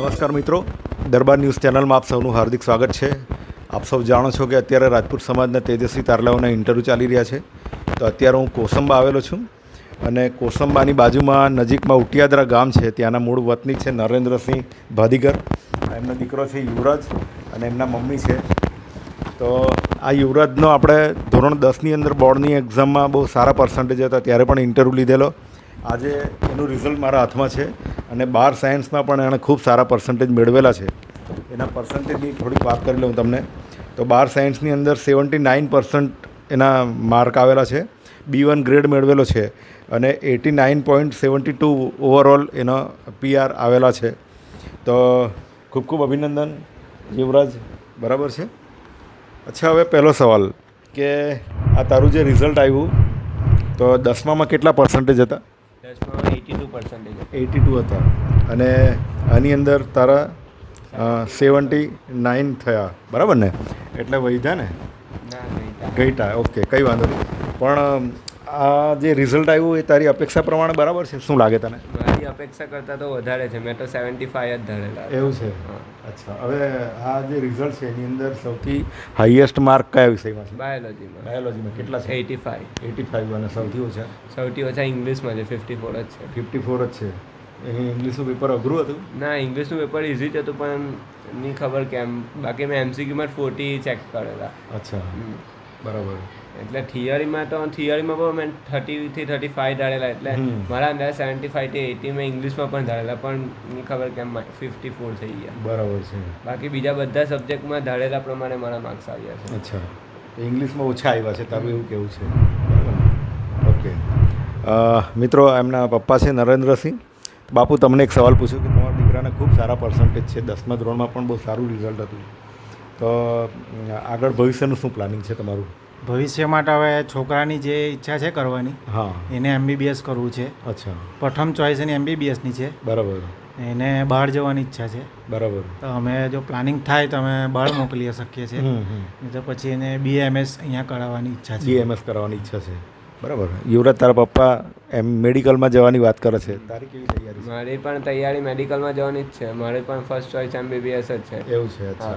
નમસ્કાર મિત્રો. દરબાર ન્યૂઝ ચેનલમાં આપ સૌનું હાર્દિક સ્વાગત છે. આપ સૌ જાણો છો કે અત્યારે રાજપૂત સમાજના તેજસ્વી તારલાઓના ઇન્ટરવ્યૂ ચાલી રહ્યા છે. તો અત્યારે હું કોસંબા આવેલો છું અને કોસંબાની બાજુમાં નજીકમાં ઉટિયાદરા ગામ છે. ત્યાંના મૂળ વતની છે નરેન્દ્રસિંહ ભાદીગર. એમનો દીકરો છે યુવરાજ અને એમના મમ્મી છે. તો આ યુવરાજનો આપણે ધોરણ દસની અંદર બોર્ડની એક્ઝામમાં બહુ સારા પર્સન્ટેજ હતા. ત્યારે પણ ઇન્ટરવ્યૂ લીધેલો. આજે એનું રિઝલ્ટ મારા હાથમાં છે અને બાર સાયન્સમાં પણ એણે ખૂબ સારા પર્સન્ટેજ મેળવેલા છે. એના પર્સન્ટેજની થોડીક વાત કરી લઉં તમને. તો બાર સાયન્સની અંદર સેવન્ટી નાઇન પર્સન્ટ એના માર્ક આવેલા છે. બી વન ગ્રેડ મેળવેલો છે અને eighty nine point seventy two overall એનો પીઆર આવેલા છે. તો ખૂબ ખૂબ અભિનંદન યુવરાજ બરાબર છે? અચ્છા, હવે પહેલો સવાલ કે આ તારું જે રિઝલ્ટ આવ્યું, તો દસમામાં કેટલા પર્સન્ટેજ હતા? દસમાં eighty two percentage eighty two હતા. અને આની અંદર તારા સેવન્ટી નાઇન થયા. બરાબર ને? એટલે વૈધા ને? ગઈટા ઓકે કંઈ વાંધો નહીં. પણ આ જે રિઝલ્ટ આવ્યું એ તારી અપેક્ષા પ્રમાણે બરાબર છે? શું લાગે તને? મારી અપેક્ષા કરતાં તો વધારે છે. મેં તો સેવન્ટી ફાઈવ જ ધરેલા એવું છે. અચ્છા. હવે આ જે રિઝલ્ટ છે એની અંદર સૌથી હાઈએસ્ટ માર્ક કયા વિષયમાં છે? બાયોલોજીમાં બાયોલોજીમાં કેટલા છે? એટી ફાઈવ એટી ફાઇવ અને સૌથી ઓછા? સૌથી ઓછા ઇંગ્લિશમાં છે. ફિફ્ટી ફોર જ છે. ફિફ્ટી ફોર જ છે. ઇંગ્લિશનું પેપર અઘરું હતું? ના ઇંગ્લિશનું પેપર ઇઝી જ હતું પણ નહીં ખબર કેમ? બાકી મેં એમસીક્યુમાં ફોર્ટી ચેક કરેલા. અચ્છા. બરાબર. એટલે થિયરીમાં તો થિયરીમાં પણ મેં થર્ટીથી થર્ટી ફાઈવ ધારેલા એટલે મારા અંદર સેવન્ટી ફાઈવથી એટી મેં ઇંગ્લિશમાં પણ ધારેલા પણ ખબર કેમ ફિફ્ટી ફોર થઈ ગયા. બરાબર છે. બાકી બીજા બધા સબ્જેક્ટમાં ધારેલા પ્રમાણે મારા માર્ક્સ આવ્યા છે. અચ્છા. ઇંગ્લિશમાં ઓછા આવ્યા છે તારું એવું કેવું છે? ઓકે. મિત્રો એમના પપ્પા છે નરેન્દ્રસિંહ. બાપુ તમને એક સવાલ પૂછ્યો કે તમારા દીકરાને ખૂબ સારા પર્સન્ટેજ છે. દસમા ધોરણમાં પણ બહુ સારું રિઝલ્ટ હતું. તો આગળ ભવિષ્યનું શું પ્લાનિંગ છે તમારું? ભવિષ્ય માટે હવે છોકરાની જે ઈચ્છા છે કરવાની હા. એને એમબીબીએસ કરવું છે. અચ્છા. પ્રથમ ચોઈસ એની એમબીબીએસની છે. બરાબર. એને બહાર જવાની ઈચ્છા છે. બરાબર. તો અમે જો પ્લાનિંગ થાય તો અમે બહાર મોકલી શકીએ છીએ. નહીં તો પછી એને બીએમએસ અહીંયા કરાવવાની ઈચ્છા છે. બીએમએસ કરાવવાની ઈચ્છા છે. બરાબર. યુવરાજ તારા પપ્પા એમ મેડિકલમાં જવાની વાત કરે છે. તારી કેવી તૈયારી છે? મારી પણ તૈયારી મેડિકલમાં જવાની જ છે. મારી પણ ફર્સ્ટ ચોઈસ એમબીબીએસ જ છે. એવું છે અચ્છા.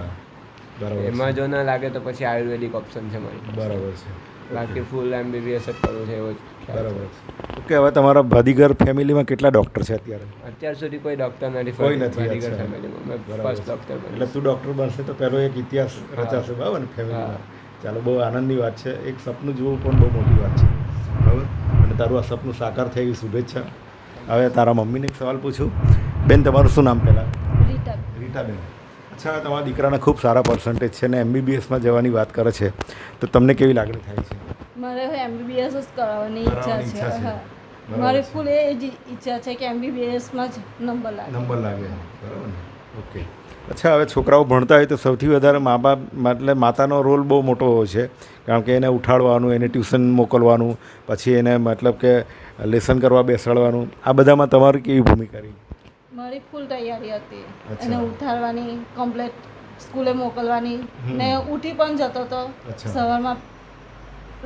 બરાબર એમાં જો ના લાગે તો પછી આયુર્વેદિક ઓપ્શન છે મારી બરાબર છે. બાકી ફૂલ એમબીબીએસ જ કરવું છે એવો જ બરાબર છે. ઓકે હવે તમારા ભાદીગર ફેમિલીમાં કેટલા ડૉક્ટર છે અત્યારે? અત્યાર સુધી કોઈ ડોક્ટર નથી કોઈ નથી, ભાદીગર ફેમિલીમાં. મેં ફર્સ્ટ. ડોક્ટર એટલે તું ડૉક્ટર બનશે તો પહેલો એક ઇતિહાસ રચાશે બરાબર ને ફેમિલીમાં? ચાલો બહુ આનંદની વાત છે. એક સપનું જોવું પણ બહુ મોટી વાત છે. બરાબર? અને તારું આ સપનું સાકાર થઈ એવી શુભેચ્છા. હવે તારા મમ્મીને એક સવાલ પૂછું. બેન તમારું શું નામ પહેલાં? રીટા. રીટાબેન. અચ્છા તમારા દીકરાના ખૂબ સારા પર્સન્ટેજ છે ને એમબીબીએસમાં જવાની વાત કરે છે. તો તમને કેવી લાગણી થાય છે? મારે એમબીબીએસ જ કરાવવાની ઈચ્છા છે. મારી ફૂલ એ જ ઈચ્છા છે કે એમબીબીએસમાં જ નંબર લાગે. નંબર લાગે. બરાબર ને? ઓકે. અચ્છા હવે છોકરાઓ ભણતા હોય તો સૌથી વધારે મા બાપ એટલે માતાનો રોલ બહુ મોટો હોય છે. કારણ કે એને ઉઠાડવાનું એને ટ્યુશન મોકલવાનું પછી એને મતલબ કે લેસન કરવા બેસાડવાનું. આ બધામાં તમારી કેવી ભૂમિકા રહી? મારી ફૂલ તૈયારી હતી. એને ઉઠાડવાની કમ્પ્લેટ સ્કૂલે મોકલવાની. ને ઉઠી પણ જતો હતો સવારમાં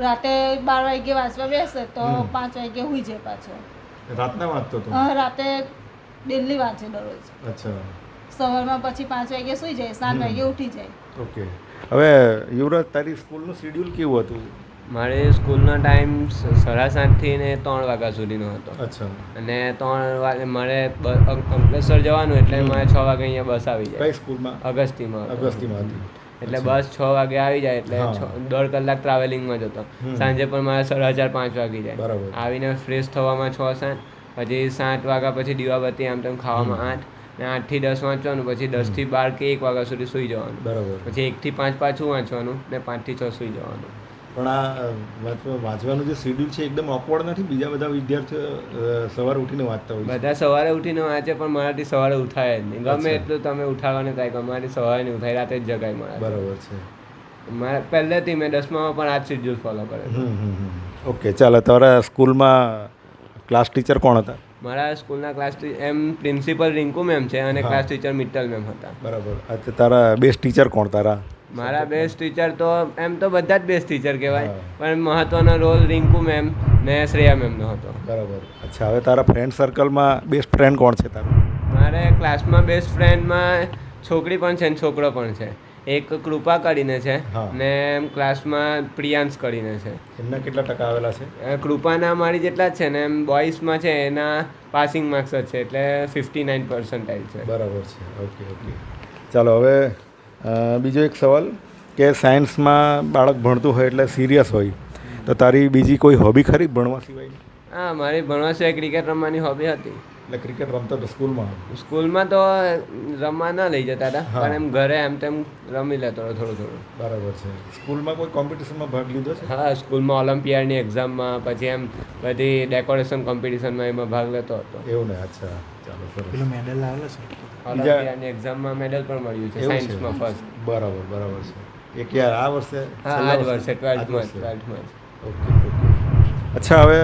રાતે બાર વાગે વાંચવા બેસે તો પાંચ વાગે હુઈ જાય પાછો. રાતના વાંચતો હતો હા રાતે ડેલી વાંચે દરરોજ. અચ્છા. સવારમાં પછી પાંચ વાગે સુઈ જાય સાત. વાગે ઉઠી જાય. ઓકે. હવે યુવરાજ તારી સ્કૂલનું શેડ્યુલ કેવું હતું? મારે સ્કૂલનો ટાઈમ સાડા સાતથી ને ત્રણ વાગ્યા સુધીનો હતો. અચ્છા. અને ત્રણ વાગે મારે અંકલેશ્વર જવાનું એટલે મારે છ વાગે અહીંયા બસ આવી જાય. સ્કૂલમાં? અગસ્તીમાં અગસ્તીમાં એટલે બસ છ વાગે આવી જાય એટલે છ- દોઢ કલાક ટ્રાવેલિંગમાં જતો. સાંજે પણ મારે સાડા ચાર પાંચ વાગી જાય. આવીને ફ્રેશ થવામાં છ સાત પછી સાત વાગ્યા પછી દીવાબત્તી આમ તેમ ખાવામાં આઠ ને આઠથી દસ વાંચવાનું પછી દસથી બાર કે એક વાગ્યા સુધી સૂઈ જવાનું. બરાબર. પછી એકથી પાંચ પાછું વાંચવાનું ને પાંચથી છ સૂઈ જવાનું. પણ આ વાંચવા- વાંચવાનું જે શેડ્યુલ છે એકદમ ઓકવર્ડ નથી. બીજા બધા વિદ્યાર્થીઓ સવારે ઉઠીને વાંચતા હોય બધા સવારે ઉઠીને વાંચે પણ મારાથી સવારે ઉઠાય જ નહીં. ગમે એટલું તમે ઉઠાડવાની ટ્રાય કરો મારાથી સવારે નહીં ઉઠાય રાતે જ જગાય મારા બરાબર છે. મારે પહેલેથી મેં દસમામાં પણ આ જ શેડ્યુલ ફોલો કરે હમ હમ હમ. ઓકે ચાલો તમારા સ્કૂલમાં ક્લાસ ટીચર કોણ હતા? મારા સ્કૂલના ક્લાસ એમ પ્રિન્સિપલ રિંકુ મેમ છે અને ક્લાસ ટીચર મિત્તલ મેમ હતા. બરાબર. તારા બેસ્ટ ટીચર કોણ તારા? મારા બેસ્ટ ટીચર તો એમ તો બધા જ બેસ્ટ ટીચર કહેવાય. પણ મહત્વનો રોલ રિંકુ મેમ ને શ્રેયા મેમનો હતો. બરાબર. અચ્છા હવે તારા ફ્રેન્ડ સર્કલમાં બેસ્ટ ફ્રેન્ડ કોણ છે તારો? મારે ક્લાસમાં બેસ્ટ ફ્રેન્ડમાં છોકરી પણ છે ને છોકરો પણ છે. એક કૃપા કરીને છે ને એમ ક્લાસમાં પ્રિયાંશ કરીને છે. એમના કેટલા ટકા આવેલા છે? કૃપાના મારી જેટલા જ છે ને એમ બોઇસમાં છે એના પાસિંગ માર્ક્સ જ છે એટલે ફિફ્ટી નાઇન પર્સન્ટાઇલ છે. બરાબર છે. Okay okay. ચાલો હવે બીજો એક સવાલ કે સાયન્સમાં બાળક ભણતું હોય એટલે સિરિયસ હોય, તો તારી બીજી કોઈ હોબી ખરી ભણવા સિવાય હા, મારી ભણવા સિવાય ક્રિકેટ રમવાની હોબી હતી. એટલે ક્રિકેટ રમતો તો સ્કૂલમાં સ્કૂલમાં તો રમવા ના લઈ જતા હતા પણ એમ ઘરે એમ તેમ રમી લેતો હતો થોડું થોડું. બરાબર છે. સ્કૂલમાં કોઈ કોમ્પિટિશનમાં ભાગ લીધો છે? હા સ્કૂલમાં ઓલિમ્પિયાડની એક્ઝામમાં પછી એમ બધી ડેકોરેશન કોમ્પિટિશનમાં એમાં ભાગ લેતો હતો. એવું ને? અચ્છા. ચાલો સરસ. મેડલ આવેલો છે? ઓલિમ્પિયાડની એક્ઝામમાં મેડલ પણ મળ્યું છે સાયન્સમાં ફર્સ્ટ બરાબર બરાબર છે. એ ક્યારે? આ વર્ષે? હા આ વર્ષે? ટ્વેલ્થમાં ટ્વેલ્થમાં ઓકે ઓકે. અચ્છા હવે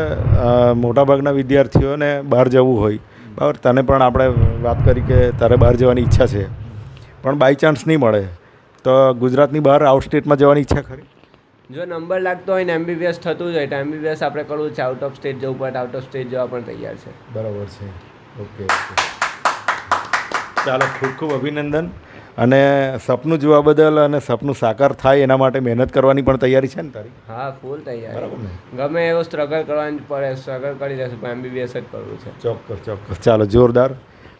મોટાભાગના વિદ્યાર્થીઓને બહાર જવું હોય. બરાબર તને પણ આપણે વાત કરી કે તારે બહાર જવાની ઈચ્છા છે. પણ બાય ચાન્સ નહીં મળે. તો ગુજરાતની બહાર આઉટ સ્ટેટમાં જવાની ઈચ્છા ખરી? જો નંબર લાગતો હોય ને એમબીબીએસ થતું જ હોય તો એમબીબીએસ આપણે કરવું છે. આઉટ ઓફ સ્ટેટ જવું પડે આઉટ ઓફ સ્ટેટ જવા પણ તૈયાર છે. બરાબર છે. ઓકે ઓકે ચાલો ખૂબ ખૂબ અભિનંદન. અને સપનું જોવા બદલ અને સપનું સાકાર થાય એના માટે મહેનત કરવાની પણ તૈયારી છે ને તારી? હા ફૂલ તૈયારી. ગમે એવો સ્ટ્રગલ કરવાની પડે સ્ટ્રગલ કરી લેશું પણ એમબીબીએસ જ કરવું છે. ચોક્કસ ચોક્કસ. ચાલો જોરદાર.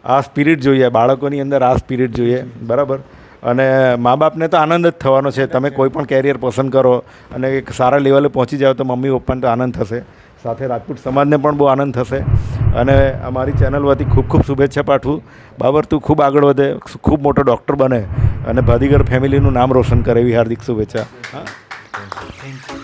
આ સ્પિરિટ જોઈએ બાળકોની અંદર આ સ્પિરિટ જોઈએ. બરાબર? અને મા બાપને તો આનંદ જ થવાનો છે. તમે કોઈ પણ કેરિયર પસંદ કરો અને એક સારા લેવલે પહોંચી જાઓ તો મમ્મી પપ્પાને તો આનંદ થશે. સાથે રાજપૂત સમાજને પણ બહુ આનંદ થશે. અને અમારી ચેનલ વતી ખૂબ ખૂબ શુભેચ્છા પાઠવું. બાબર, તું ખૂબ આગળ વધે, ખૂબ મોટો ડૉક્ટર બને અને ભાદીગર ફેમિલીનું નામ રોશન કરે એવી હાર્દિક શુભેચ્છા. હા. Thank you